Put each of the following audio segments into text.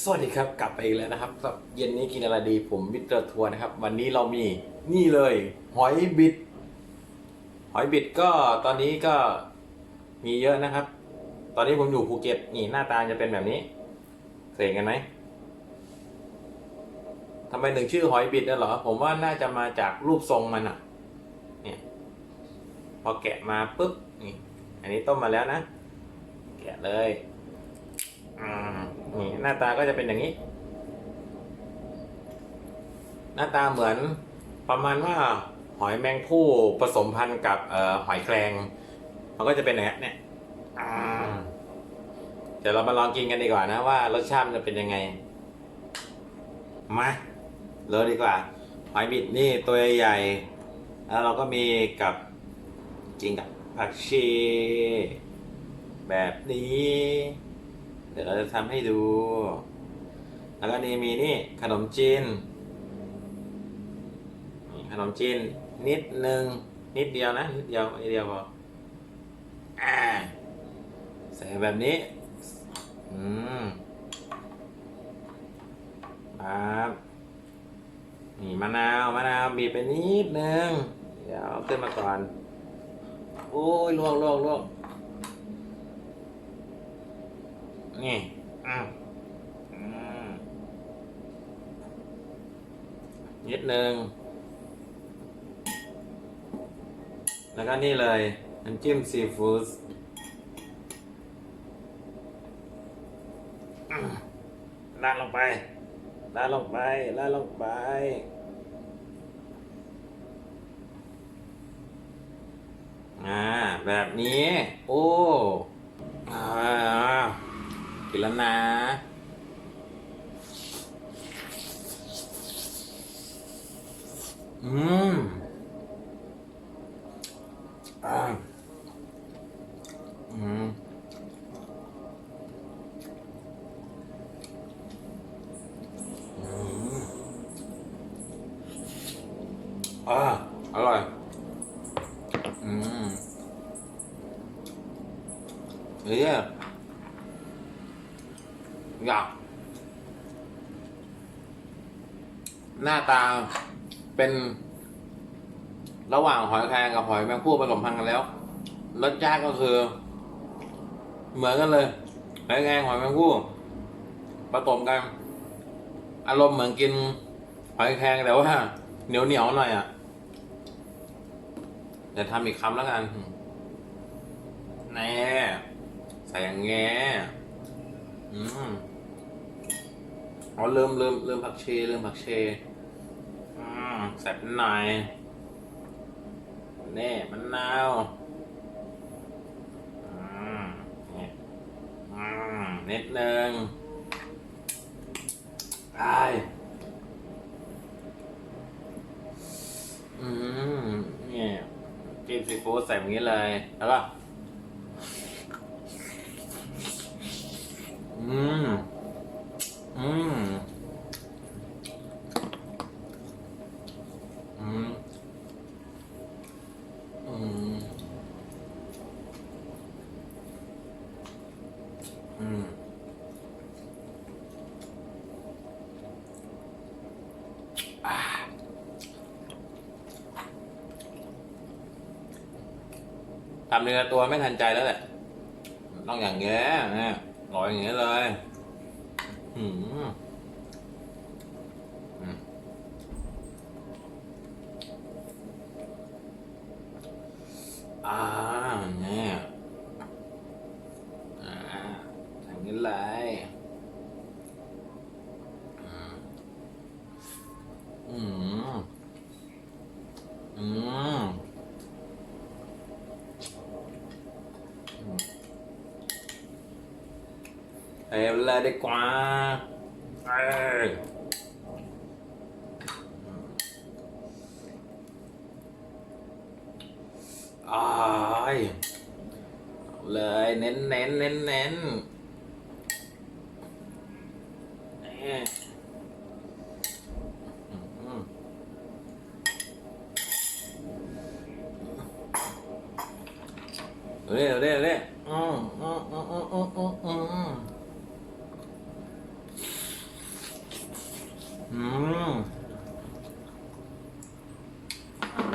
สวัสดีครับกลับไปอีกแล้วนะครับสำหรับเย็นนี้กินอะไรดีผมมิเตอร์ทัวร์นะครับ วันนี้เรามีนี่เลย หอยบิด หอยบิดก็ตอนนี้ก็มีเยอะนะครับ ตอนนี้ผมอยู่ภูเก็ตนี่หน้าตาจะเป็นแบบนี้เคยเห็นกันไหมทำไมถึงชื่อหอยบิดน่ะเหรอ ผมว่าน่าจะมาจากรูปทรงมันอะ เนี่ย พอแกะมาปุ๊บนี่อันนี้ต้มมาแล้วนะ แกะเลย นี่หน้าตาก็จะเป็นอย่างนี้ หน้าตาเหมือนประมาณว่าหอยแมงผู้ผสมพันธุ์กับเอ่อหอยแครงมันก็จะเป็นอย่างนี้เนี่ยอ่าเดี๋ยวเรามาลองกินกันดีกว่านะว่ารสชาติมันจะเป็นยังไง มาเลยดีกว่า หอยบิดนี่ตัวใหญ่ๆแล้วเราก็มีกับกินกับผักชีแบบนี้ เดี๋ยวเราจะทำให้ดู แล้วก็นี่มีนี่ขนมจีนขนมจีนนิดหนึ่งนิดเดียวนะ นิดเดียวนิดเดียวพออใส่แบบนี้ อืมครับนี่มะนาวมะนาวบีบไปนิดนึง เดี๋ยวขึ้นมาก่อน โอ้ยลวกลวกลวก นี่อืมอืมนิดนึง แล้วก็นี่เลยน้ำจิ้มซีฟู้ดอืมราดลงไปราดลงไปราดลงไป อ่า แบบนี้ โอ้ กินแล้วนะอืมอ่าอืมอืมอ่าอร่อย อืมเฮ้ย อยากหน้าตาเป็นระหว่างหอยแครงกับหอยแมงผู้ผสมพันธุ์กันแล้ว รสชาติก็คือ เหมือนกันเลยหอยแครงหอยแมงผู้ผสมกัน อารมณ์เหมือนกินหอยแครงแต่ว่าเหนียวเหนียวหน่อยอะเดี๋ยวทำอีกคำแล้วกันแน่ใส่อย่างเงี้ยอืม อ๋อเริ่มเริ่มเริ่มผักชีเริ่มผักชีอืมใส่เป็นหน่อยนี่มะนาวอืมนี่อืมนิดนึงไออืมนี่จิ้มซีฟู้ดใส่แบบนี้เลย แล้วก็ อืม อืม อืม อืม อืมทำเนื้อตัวไม่ทันใจแล้วแหละ ต้องอย่างเงี้ยนะลอยอย่างเงี้ยเลยอืมอืมอ่าเนี่ยอ่า อย่างนี้เลยอืม อืมเอ้เลยดีกว่าเอ้ยอ้ายเลยเน้นเน้นเน้นเน้น เอ้ยอืมเอาเร็วเร็วเร็วอืมอืมอืมอืมอืมอืมอืม อืม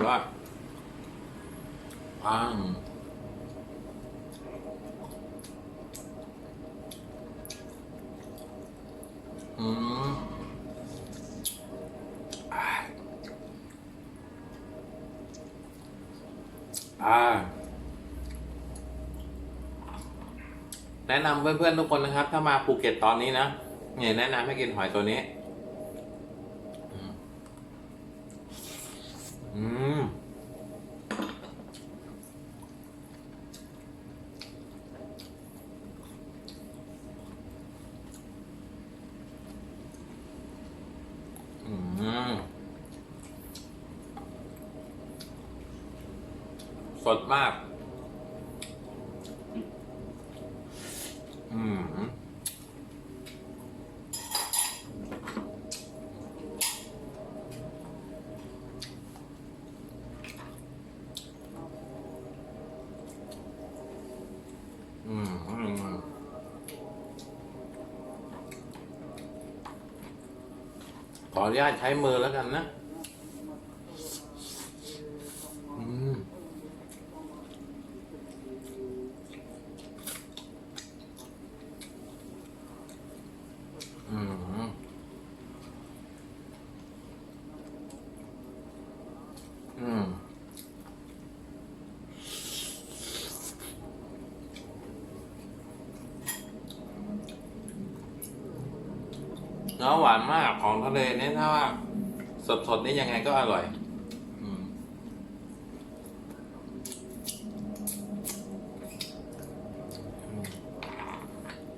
ยอดปังอืมอ่าอ่า แนะนำเพื่อนๆทุกคนนะครับ ถ้ามาภูเก็ตตอนนี้นะเนี่ยแนะนำให้กินหอยตัวนี้ อืมอืมอืม สดมาก อืมอืมอืมขออนุญาตใช้มือแล้วกันนะ อืม อืม อืม เนื้ อหวานมากของทะเลเนี่ยถ้าว่าสดๆนี่ยังไงก็อร่อย อืม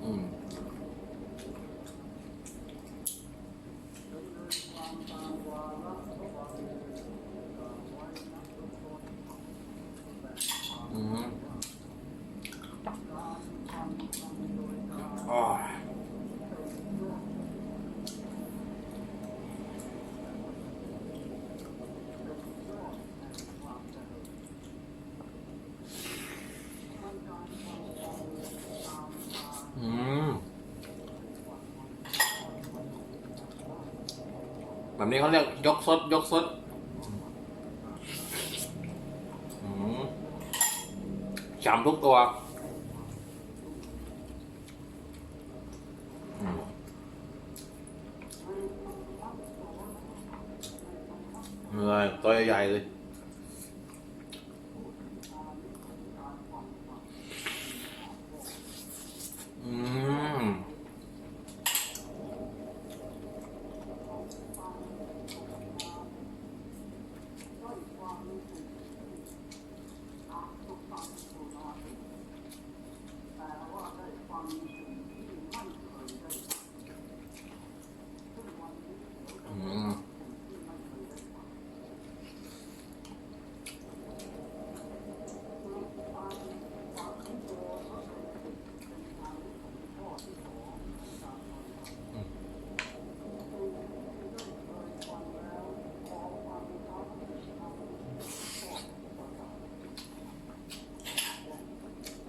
อืม อืมอ๋ออืม แบบนี้เขาเรียกยกซดยกซดอืมจำทุกตัวอืมเลยตัวใหญ่ๆเลย อืม อืม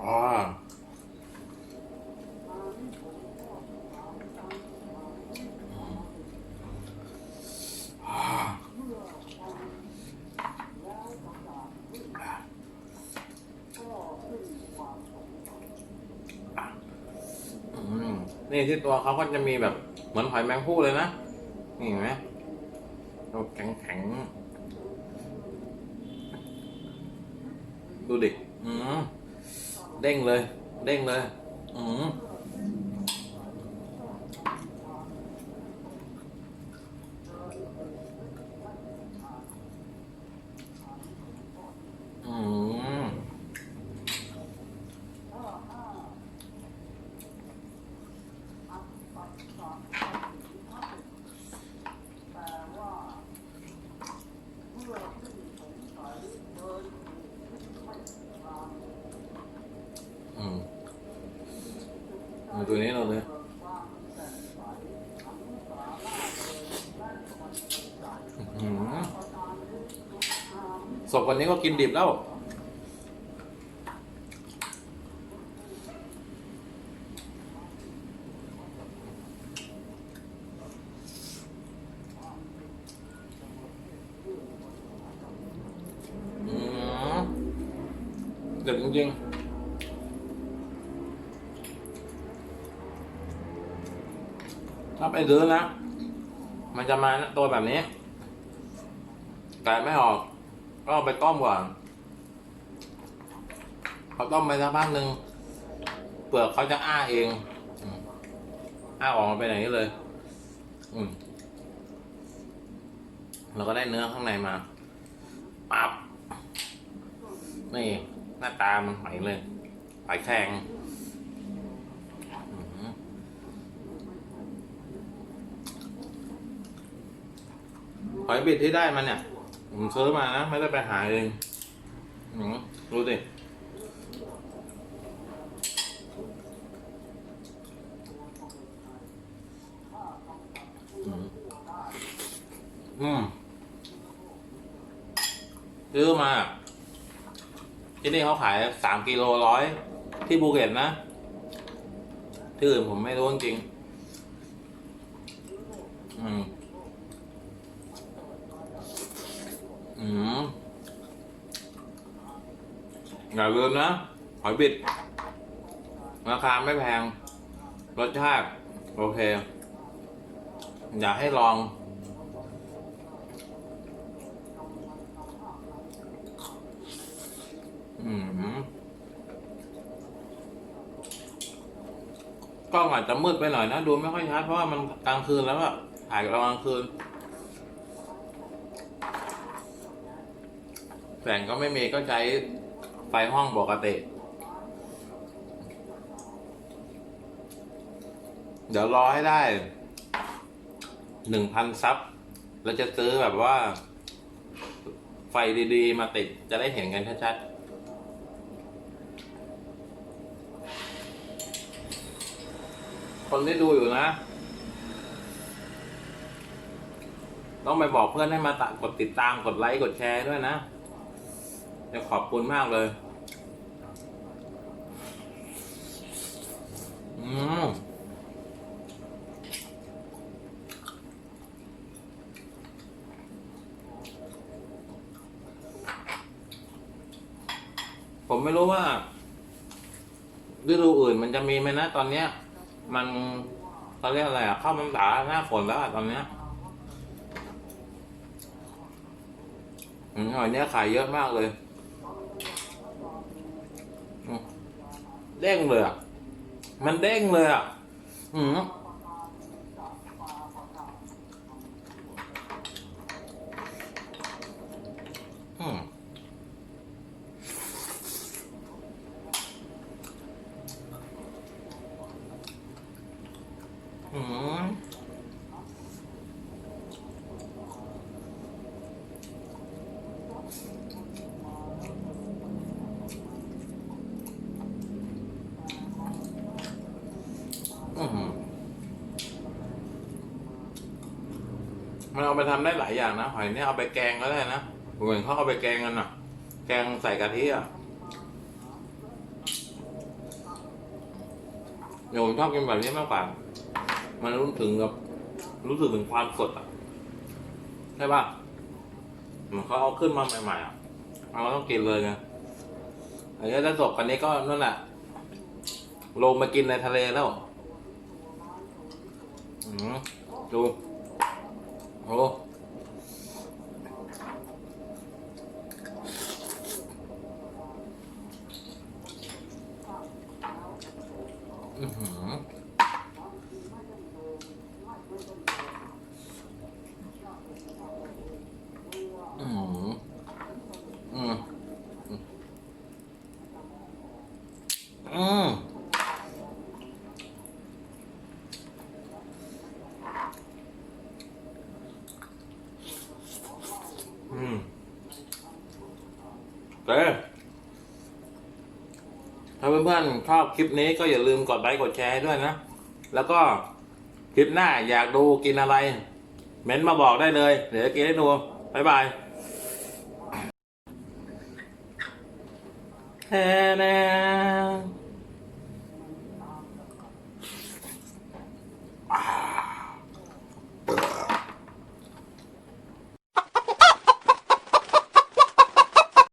อ๋อ อืม นี่ที่ตัวเขาก็จะมีแบบเหมือนหอยแมงผู้เลยนะ นี่เห็นไหมตัวแข็งแข็งดูดิอืมเด้งเลย เด้งเลย อืม สบวันนี้ก็กินดิบแล้ว อืมเด็ดจริงๆ ถ้าไปซื้อนะ มันจะมาตัวแบบนี้ แต่ไม่ออก ก็ไปต้มก่อนพอต้มไปสักพักหนึ่งเปลือกเขาจะอ้าเองอ้าออกมาเป็นอย่างนี้เลย อืมเราก็ได้เนื้อข้างในมาปั๊บนี่ หน้าตามันไหมเลยไหแข็งหอหอยบิดที่ได้มันเนี่ย ผมซื้อมานะ ไม่ได้ไปหาเองอื้ดูสิอื้อหืออืมซื้อมา ที่นี่เขาขายสามกิโลร้อยที่ภูเก็ตนะ ที่อื่นผมไม่รู้จริง อืม อืม อย่าลืมนะหอยบิด ราคาไม่แพง รสชาติ โอเค อยากให้ลอง อืมกล้องอาจจะมืดไปหน่อยนะ ดูไม่ค่อยชัดเพราะว่ามันกลางคืนแล้วอะถ่ายกลางคืน แสงก็ไม่มีก็ใช้ ไฟห้องปกติเดี๋ยวรอให้ได้หนึ่งพันซับเราจะซื้อแบบว่า ไฟดีๆ มาติดจะได้เห็นกันชัดๆคนที่ดูอยู่นะ ต้องไปบอกเพื่อนให้มาตกดติดตามกดไลค์ กดแชร์ด้วยนะ จะขอบคุณมากเลย อืมผมไม่รู้ว่าฤดูอื่นมันจะมีไหมนะตอนเนี้ย มันเขาเรียกอะไรอะเข้าพรรษาหน้าฝนแล้วอะตอนเนี้ยอืมหอยเนี้ยขายเยอะมากเลยอืม เด้งเลยอะ มันเด้งเลยอะ อืมอืมอืมอืม มันเอาไปทำได้หลายอย่างนะหอยเนี่ยเอาไปแกงก็ได้นะผมเห็นเขาเอาไปแกงกันอะ แกงใส่กะทิอะเดี๋ยวผมชอบกินแบบนี้มากกว่า มันรู้ถึงกับรู้สึกถึงความสดอะใช่ป่ะเหมันเขาเอาขึ้นมาใหม่ๆอะเราต้องกินเลยไงอันนี้ถ้าสดกันนี้ก็นั่นแหละลงมากินในทะเลแล้ว อืมดู โอ้อือหือ อืมอืมอืมอืมเต้ ถ้าเพื่อนๆชอบคลิปนี้ก็อย่าลืมกดไลค์กดแชร์ให้ด้วยนะ แล้วก็คลิปหน้าอยากดูกินอะไร เม้นมาบอกได้เลย เดี๋ยวกินให้ดูบ๊ายบายแน่